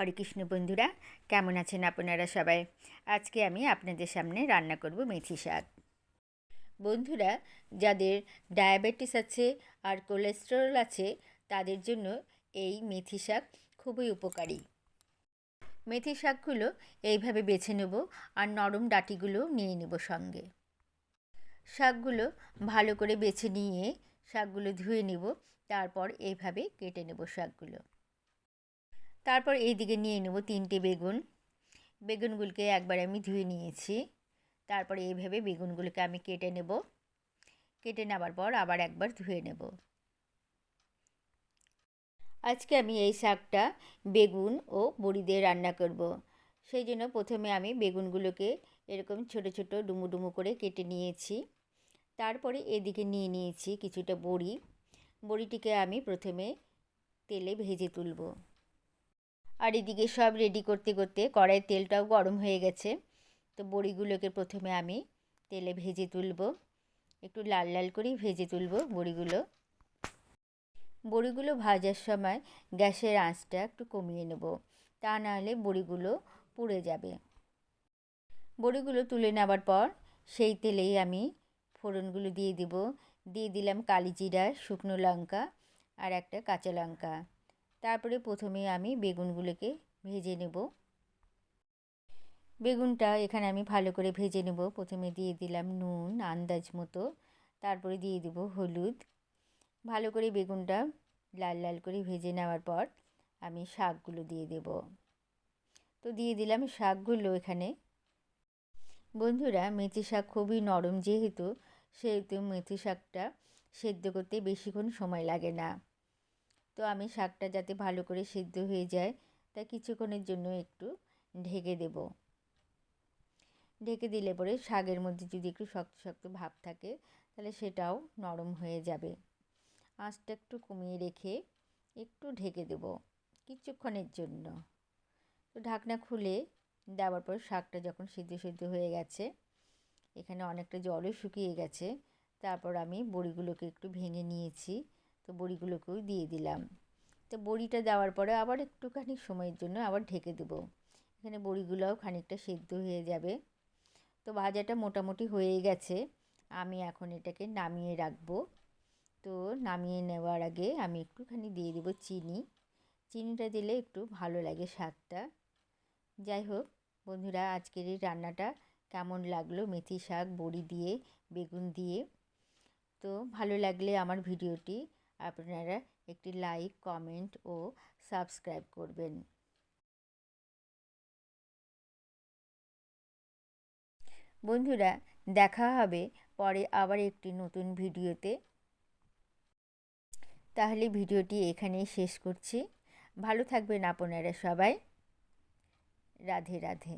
হরে কৃষ্ণ বন্ধুরা, কেমন আছেন আপনারা সবাই? আজকে আমি আপনাদের সামনে রান্না করব মেথি শাক। বন্ধুরা, যাদের ডায়াবেটিস আছে আর কোলেস্টেরল আছে, তাদের জন্য এই মেথি শাক খুবই উপকারী। মেথি শাকগুলো এইভাবে বেছে নেব আর নরম ডাটিগুলো নিয়ে নেব সঙ্গে। শাকগুলো ভালো করে বেছে নিয়ে শাকগুলো ধুয়ে নেব, তারপর এইভাবে কেটে নেব শাকগুলো। তারপর এই দিকে নিয়ে নেব তিনটে বেগুন। বেগুনগুলোকে একবার আমি ধুয়ে নিয়েছি। তারপরে এইভাবে বেগুনগুলোকে আমি কেটে নেব। কেটে নেবার পর আবার একবার ধুয়ে নেব। আজকে আমি এই শাকটা বেগুন ও বড়ি দিয়ে রান্না করব। সেই জন্য প্রথমে আমি বেগুনগুলোকে এরকম ছোট ছোট ডুমু ডুমু করে কেটে নিয়েছি। তারপরে এদিকে নিয়ে নিয়েছি কিছুটা বড়ি। বড়িটিকে আমি প্রথমে তেলে ভেজে তুলব। আর এদিকে সব রেডি করতে করতে কড়াইয়ের তেলটাও গরম হয়ে গেছে। তো বড়িগুলোকে প্রথমে আমি তেলে ভেজে তুলব। একটু লাল লাল করেই ভেজে তুলব বড়িগুলো। বড়িগুলো ভাজার সময় গ্যাসের আঁচটা একটু কমিয়ে নেব। তা নাহলে বড়িগুলো পুড়ে যাবে। বড়িগুলো তুলে নেওয়ার পর সেই তেলেই আমি ফোড়নগুলো দিয়ে দিব। দিয়ে দিলাম কালি জিরা শুকনো লঙ্কা আর একটা কাঁচা লঙ্কা। তারপরে প্রথমে আমি বেগুনগুলোকে ভেজে নেব। বেগুনটা এখানে আমি ভালো করে ভেজে নেব। প্রথমে দিয়ে দিলাম নুন, আন্দাজ মতো। তারপরে দিয়ে দেব হলুদ। ভালো করে বেগুনটা লাল লাল করে ভেজে নেওয়ার পর আমি শাকগুলো দিয়ে দেব। তো দিয়ে দিলাম শাকগুলো এখানে। বন্ধুরা, মেথি শাক খুবই নরম যেহেতু, সেহেতু মেথি শাকটা সেদ্ধ করতে বেশিক্ষণ সময় লাগে না। তো আমি শাকটা যাতে ভালো করে সিদ্ধ হয়ে যায়, তা কিছুক্ষণের জন্য একটু ঢেকে দেব। ঢেকে দিলে পরে শাকের মধ্যে যদি একটু শক্ত শক্ত ভাব থাকে, তাহলে সেটাও নরম হয়ে যাবে। আঁচটা একটু কমিয়ে রেখে একটু ঢেকে দেব কিছুক্ষণের জন্য। তো ঢাকনা খুলে দেওয়ার পর শাকটা যখন সিদ্ধ সিদ্ধ হয়ে গেছে, এখানে অনেকটা জলও শুকিয়ে গেছে, তারপর আমি বড়িগুলোকে একটু ভেঙে নিয়েছি। তো বড়িগুলোকেও দিয়ে দিলাম। তো বড়িটা দেওয়ার পরে আবার একটুখানি সময়ের জন্য আবার ঢেকে দেবো। এখানে বড়িগুলোও খানিকটা সেদ্ধ হয়ে যাবে। তো ভাজাটা মোটামুটি হয়ে গেছে। আমি এখন এটাকে নামিয়ে রাখব। তো নামিয়ে নেওয়ার আগে আমি একটুখানি দিয়ে দেবো চিনি। চিনিটা দিলে একটু ভালো লাগে স্বাদটা। যাই হোক, বন্ধুরা, আজকের এই রান্নাটা কেমন লাগল মেথি শাক, বড়ি দিয়ে, বেগুন দিয়ে? তো ভালো লাগলে আমার ভিডিওটি আপনারা একটি লাইক কমেন্ট ও সাবস্ক্রাইব করবেন। বন্ধুরা, দেখা হবে পরে আবার একটি নতুন ভিডিওতে। তাহলে ভিডিওটি এখানেই শেষ করছি। ভালো থাকবেন আপনারা সবাই। রাধে রাধে।